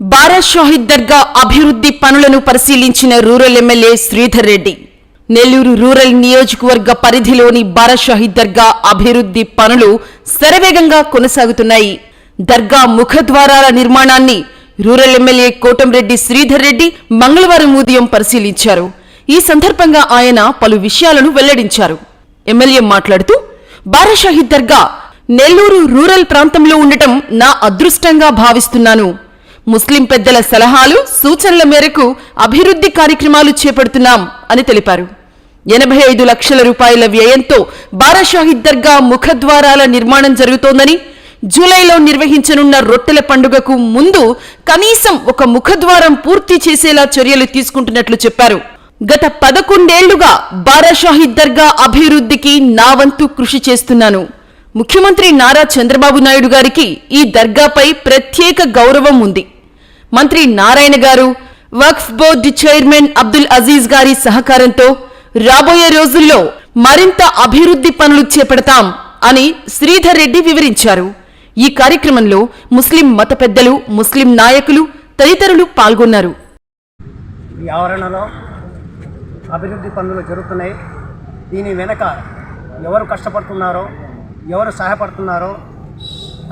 బారా షాహిద్ దర్గా అభివృద్ధి పనులను పరిశీలించిన rural MLA Sridhar Reddy Nellore rural నియోజకవర్గ పరిధిలోని బారా షాహిద్ దర్గా అభివృద్ధి పనులు శరవేగంగా కొనసాగుతున్నాయి. దర్గా ముఖద్వారాల నిర్మాణాన్ని రూరల్ ఎమ్మెల్యే కోటంరెడ్డి శ్రీధర్ రెడ్డి మంగళవారం ఉదయం పరిశీలించారు. ఈ సందర్భంగా ఆయన పలు విషయాలను వెల్లడించారు. ఎమ్మెల్యే మాట్లాడుతూ బారా షాహిద్ దర్గా నెల్లూరు రూరల్ ప్రాంతంలో ఉండటం నా అదృష్టంగా భావిస్తున్నాను. ముస్లిం పెద్దల సలహాలు సూచనల మేరకు అభివృద్ధి కార్యక్రమాలు చేపడుతున్నాం అని తెలిపారు. ఎనభై ఐదు లక్షల రూపాయల వ్యయంతో బారాషాహిద్ దర్గా ముఖద్వారాల నిర్మాణం జరుగుతోందని జూలైలో నిర్వహించనున్న రొట్టెల పండుగకు ముందు కనీసం ఒక ముఖద్వారం పూర్తి చేసేలా చర్యలు తీసుకుంటున్నట్లు చెప్పారు. గత పదకొండేళ్ళుగా బారాషాహిద్ దర్గా అభివృద్ధికి నా వంతు కృషి చేస్తున్నాను. ముఖ్యమంత్రి నారా చంద్రబాబు నాయుడు గారికి ఈ దర్గాపై ప్రత్యేక గౌరవం ఉంది. మంత్రి నారాయణ గారు వక్ఫ్ బోర్డు చైర్మన్ అబ్దుల్ అజీజ్ గారి సహకారంతో రాబోయే రోజుల్లో మరింత అభివృద్ధి పనులు చేపడతాం అని శ్రీధర్ రెడ్డి వివరించారు. ఈ కార్యక్రమంలో ముస్లిం మత పెద్దలు ముస్లిం నాయకులు తదితరులు పాల్గొన్నారు. ఈ ఆవరణలో అభివృద్ధి పనులు జరుగుతున్నాయి. దీని వెనక ఎవరు కష్టపడుతున్నారో ఎవరు సహాయపడుతున్నారో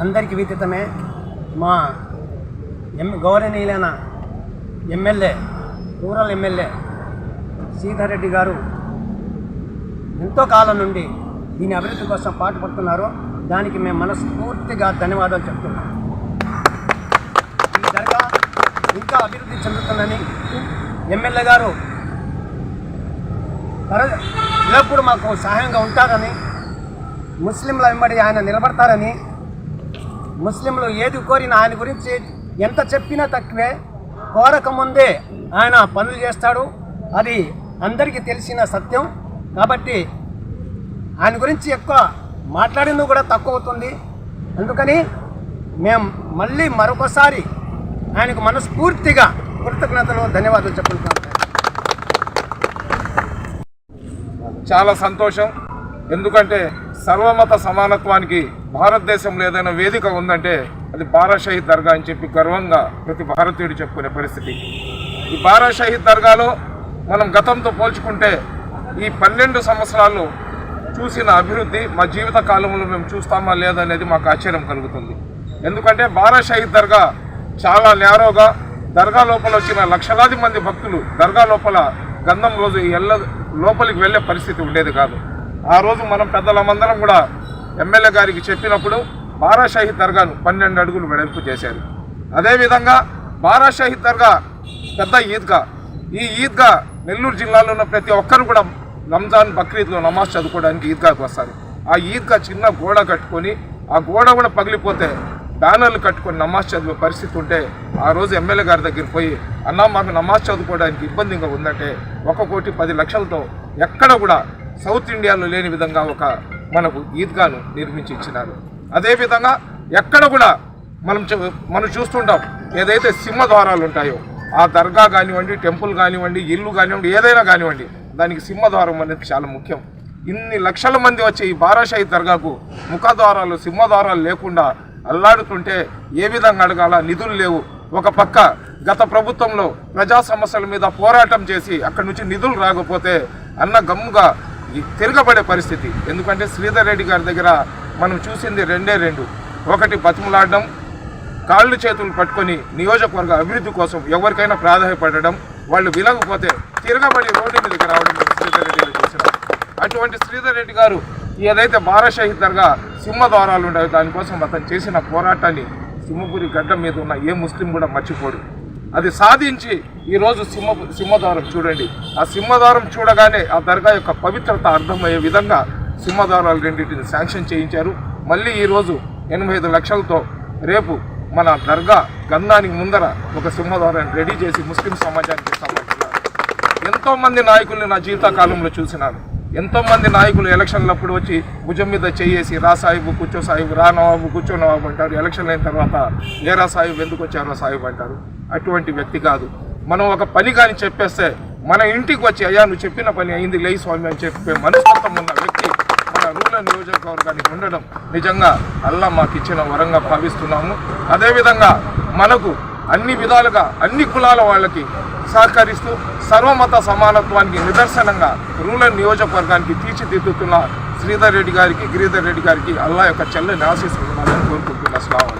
అందరికీ విదితమే మా ఎం గౌరవనీయులైన ఎమ్మెల్యే రూరల్ ఎమ్మెల్యే సీతారెడ్డి రెడ్డి గారు ఎంతో కాలం నుండి దీని అభివృద్ధి కోసం పాటుపడుతున్నారు. దానికి మేము మనస్ఫూర్తిగా ధన్యవాదాలు చెప్తున్నాం. ఈ దర్గా ఇంకా అభివృద్ధి చెందుతుందని ఎమ్మెల్యే గారు తర- మాకు సహాయంగా ఉంటారని ముస్లింల వెంబడి ఆయన నిలబడతారని ముస్లింలు ఏది కోరిన ఆయన గురించి ఎంత చెప్పినా తక్కువే. కోరక ముందే ఆయన పనులు చేస్తాడు. అది అందరికీ తెలిసిన సత్యం. కాబట్టి ఆయన గురించి ఎక్కువ మాట్లాడింది కూడా తక్కువ అవుతుంది అందుకని మేము మళ్ళీ మరొకసారి ఆయనకు మనస్ఫూర్తిగా కృతజ్ఞతలు ధన్యవాదాలు చెప్పుకుంటున్నాం. చాలా సంతోషం. ఎందుకంటే సర్వమత సమానత్వానికి భారతదేశంలో ఏదైనా వేదిక ఉందంటే అది బారా షహీద్ దర్గా అని చెప్పి గర్వంగా ప్రతి భారతీయుడు చెప్పుకునే పరిస్థితి. ఈ బారా షహీద్ దర్గాలో మనం గతంతో పోల్చుకుంటే ఈ పన్నెండు సంవత్సరాలు చూసిన అభివృద్ధి మా జీవిత కాలంలో మేము చూస్తామా లేదనేది మాకు ఆశ్చర్యం కలుగుతుంది. ఎందుకంటే బారా షహీద్ దర్గా చాలా నేరోగా దర్గా లోపల వచ్చిన లక్షలాది మంది భక్తులు దర్గా లోపల గంధం రోజు ఎల్ల లోపలికి వెళ్ళే పరిస్థితి ఉండేది కాదు. ఆ రోజు మనం పెద్దలమందరం కూడా ఎమ్మెల్యే గారికి చెప్పినప్పుడు బారా దర్గాను పన్నెండు అడుగులు వెడల్పు చేశారు. అదేవిధంగా బారాషాహి దర్గా పెద్ద ఈద్గా ఈ ఈద్గా నెల్లూరు జిల్లాలో ఉన్న ప్రతి ఒక్కరు కూడా రంజాన్ బక్రీద్లో నమాజ్ చదువుకోవడానికి ఈద్గాకి వస్తారు. ఆ ఈద్గా చిన్న గోడ కట్టుకొని ఆ గోడ కూడా పగిలిపోతే బ్యానర్లు కట్టుకొని నమాజ్ చదివే పరిస్థితి ఉంటే ఆ రోజు ఎమ్మెల్యే గారి దగ్గర పోయి అన్న మాకు నమాజ్ చదువుకోవడానికి ఇబ్బందిగా ఉందంటే ఒక కోటి పది లక్షలతో ఎక్కడ కూడా సౌత్ ఇండియాలో లేని విధంగా ఒక మనకు ఈద్గాను నిర్మించి ఇచ్చినారు. అదేవిధంగా ఎక్కడ కూడా మనం చూ- మనం చూస్తుంటాం ఏదైతే సింహద్వారాలు ఉంటాయో ఆ దర్గా కానివ్వండి టెంపుల్ కానివ్వండి ఇల్లు కానివ్వండి ఏదైనా కానివ్వండి దానికి సింహద్వారం అనేది చాలా ముఖ్యం. ఇన్ని లక్షల మంది వచ్చే ఈ బారాషాహి దర్గాకు ముఖద్వారాలు సింహద్వారాలు లేకుండా అల్లాడుతుంటే ఏ విధంగా అడగాల? నిధులు లేవు. ఒక పక్క గత ప్రభుత్వంలో ప్రజా సమస్యల మీద పోరాటం చేసి అక్కడి నుంచి నిధులు రాకపోతే అన్న గమ్ముగా తిరగబడే పరిస్థితి. ఎందుకంటే శ్రీధర్ రెడ్డి గారి దగ్గర మనం చూసింది రెండే రెండు. ఒకటి బతిమలాడడం కాళ్ళు చేతులు పట్టుకొని నియోజకవర్గ అభివృద్ధి కోసం ఎవరికైనా ప్రాధాన్యపడడం వాళ్ళు విలగపోతే తిరగబడి రోడ్డు మీదకి రావడం శ్రీధర్ రెడ్డి గారు చూసినాం. అటువంటి శ్రీధర్ రెడ్డి గారు ఏదైతే బారాషాహి దర్గా సింహద్వారాలు ఉన్నాయో దానికోసం అతను చేసిన పోరాటాన్ని సింహపురి గడ్డ మీద ఉన్న ఏ ముస్లిం కూడా మర్చిపోడు. అది సాధించి ఈరోజు సింహ సింహద్వారం చూడండి. ఆ సింహద్వారం చూడగానే ఆ దర్గా యొక్క పవిత్రత అర్థమయ్యే విధంగా సింహద్వారాలు రెండింటిని శాంక్షన్ చేయించారు. మళ్ళీ ఈరోజు ఎనభై ఐదు లక్షలతో రేపు మన దర్గా గంధానికి ముందర ఒక సింహద్వారాన్ని రెడీ చేసి ముస్లిం సమాజానికి ఇస్తామంటున్నారు ఎంతో మంది నాయకుల్ని నా జీవితకాలంలో చూసినాను. ఎంతోమంది నాయకులు ఎలక్షన్లప్పుడు వచ్చి భుజం మీద చేయేసి రా సాహిబు కూర్చో సాహిబు రా నవాబు కూర్చో నవాబు అంటారు. ఎలక్షన్ అయిన తర్వాత లేరా సాహిబు ఎందుకు వచ్చారో సాహిబు అంటారు. అటువంటి వ్యక్తి కాదు. మనం ఒక పని కానీ చెప్పేస్తే మన ఇంటికి వచ్చి అయ్యా నువ్వు చెప్పిన పని అయింది లే స్వామి అని చెప్పే మనస్తత్వం ఉన్న వ్యక్తి మన రూరల్ నియోజకవర్గానికి ఉండడం నిజంగా అల్లా మాకు ఇచ్చిన వరంగా భావిస్తున్నాము. అదేవిధంగా మనకు అన్ని విధాలుగా అన్ని కులాల వాళ్ళకి సహకరిస్తూ సర్వమత సమానత్వానికి నిదర్శనంగా రూరల్ నియోజకవర్గానికి తీర్చిదిద్దుతున్న శ్రీధర్ రెడ్డి గారికి గిరిధర్ రెడ్డి గారికి అల్లా యొక్క చెల్లని ఆశీస్సులు కోరుకుంటున్నా స్లావం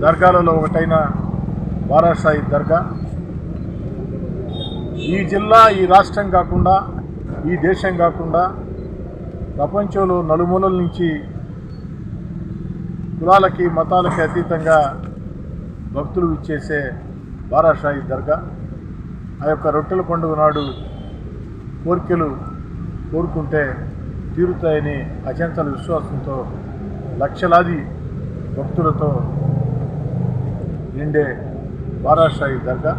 దర్గాలలో ఒకటైన బారాసాయి దర్గా. ఈ జిల్లా ఈ రాష్ట్రం కాకుండా ఈ దేశం కాకుండా ప్రపంచంలో నలుమూలల నుంచి కులాలకి మతాలకి అతీతంగా భక్తులు ఇచ్చేసే బారాషాయి దర్గా ఆ యొక్క రొట్టెల పండుగ నాడు కోరికలు కోరుకుంటే తీరుతాయని అత్యంతల విశ్వాసంతో లక్షలాది భక్తులతో నిండే బారాషాయి దర్గా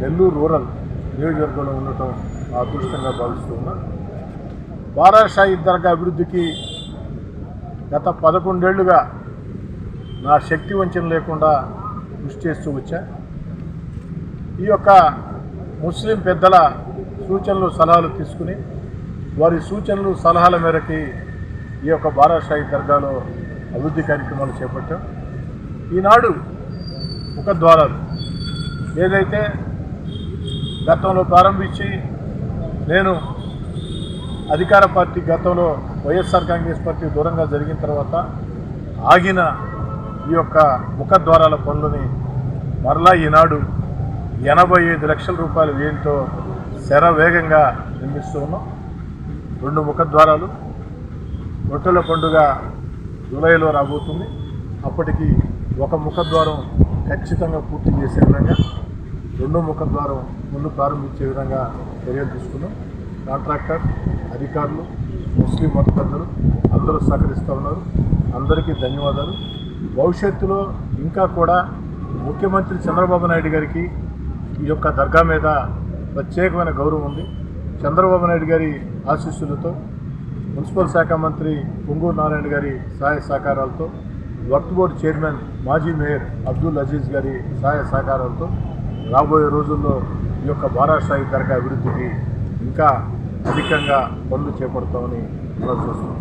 నెల్లూరు రూరల్ నియోజకవర్గంలో ఉండటం నా అదృష్టంగా భావిస్తూ బారాషాయి దర్గా అభివృద్ధికి గత పదకొండేళ్ళుగా నా శక్తి వంచన లేకుండా కృషి చేస్తూ వచ్చా. ఈ యొక్క ముస్లిం పెద్దల సూచనలు సలహాలు తీసుకుని వారి సూచనలు సలహాల మేరకి ఈ యొక్క బారాషాయి దర్గాలో అభివృద్ధి కార్యక్రమాలు చేపట్టాం. ఈనాడు ముఖద్వారాలు ఏదైతే గతంలో ప్రారంభించి నేను అధికార పార్టీ గతంలో వైఎస్ఆర్ కాంగ్రెస్ పార్టీ దూరంగా జరిగిన తర్వాత ఆగిన ఈ యొక్క ముఖద్వారాల పనులని మరలా ఈనాడు ఎనభై ఐదు లక్షల రూపాయలు వ్యయంతో శర వేగంగా నిర్మిస్తూ ఉన్నాం. రెండు ముఖద్వారాలు. రొట్టెల పండుగ జూలైలో రాబోతుంది. అప్పటికి ఒక ముఖద్వారం ఖచ్చితంగా పూర్తి చేసే విధంగా రెండో ముఖద్వారం ముందు ప్రారంభించే విధంగా చర్యలు తీసుకున్నాం. కాంట్రాక్టర్ అధికారులు ముస్లిం మత అందరూ సహకరిస్తూ ఉన్నారు. అందరికీ ధన్యవాదాలు. భవిష్యత్తులో ఇంకా కూడా ముఖ్యమంత్రి చంద్రబాబు నాయుడు గారికి ఈ యొక్క దర్గా మీద ప్రత్యేకమైన గౌరవం ఉంది. చంద్రబాబు నాయుడు గారి ఆశీస్సులతో మున్సిపల్ శాఖ మంత్రి పొంగూరు నారాయణ గారి సహాయ సహకారాలతో వర్క్ బోర్డు చైర్మన్ మాజీ మేయర్ అబ్దుల్ అజీజ్ గారి సహాయ సహకారాలతో రాబోయే రోజుల్లో ఈ యొక్క బారాషాయి దర్గా అభివృద్ధికి ఇంకా అధికంగా పనులు చేపడతామని మనం చూస్తున్నాం.